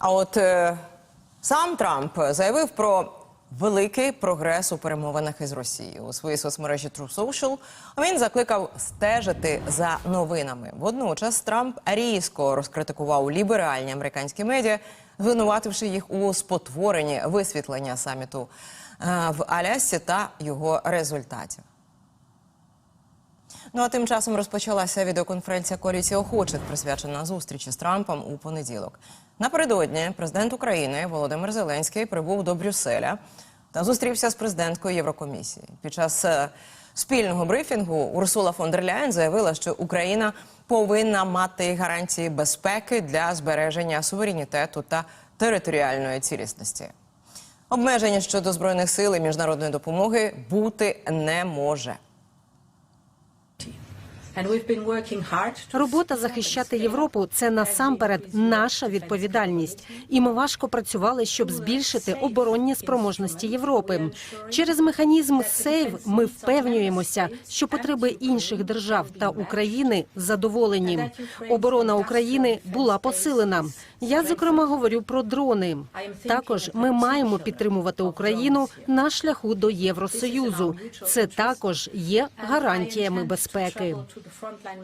А от е, сам Трамп заявив про великий прогрес у перемовинах із Росією у своїй соцмережі True Social. Він закликав стежити за новинами. Водночас Трамп різко розкритикував ліберальні американські медіа, звинувативши їх у спотворенні висвітлення саміту е, в Алясці та його результатів. Ну а тим часом розпочалася відеоконференція коаліції охочих, присвячена зустрічі з Трампом у понеділок. Напередодні президент України Володимир Зеленський прибув до Брюсселя та зустрівся з президенткою Єврокомісії. Під час е, спільного брифінгу Урсула фон дер Ляєн заявила, що Україна повинна мати гарантії безпеки для збереження суверенітету та територіальної цілісності. Обмеження щодо збройних сил і міжнародної допомоги бути не може. Робота захищати Європу це насамперед наша відповідальність, і ми важко працювали, щоб збільшити оборонні спроможності Європи. Через механізм сейв ми впевнюємося, що потреби інших держав та України задоволені. Оборона України була посилена. Я зокрема говорю про дрони. Також ми маємо підтримувати Україну на шляху до Євросоюзу. Це також є гарантіями безпеки. To the frontline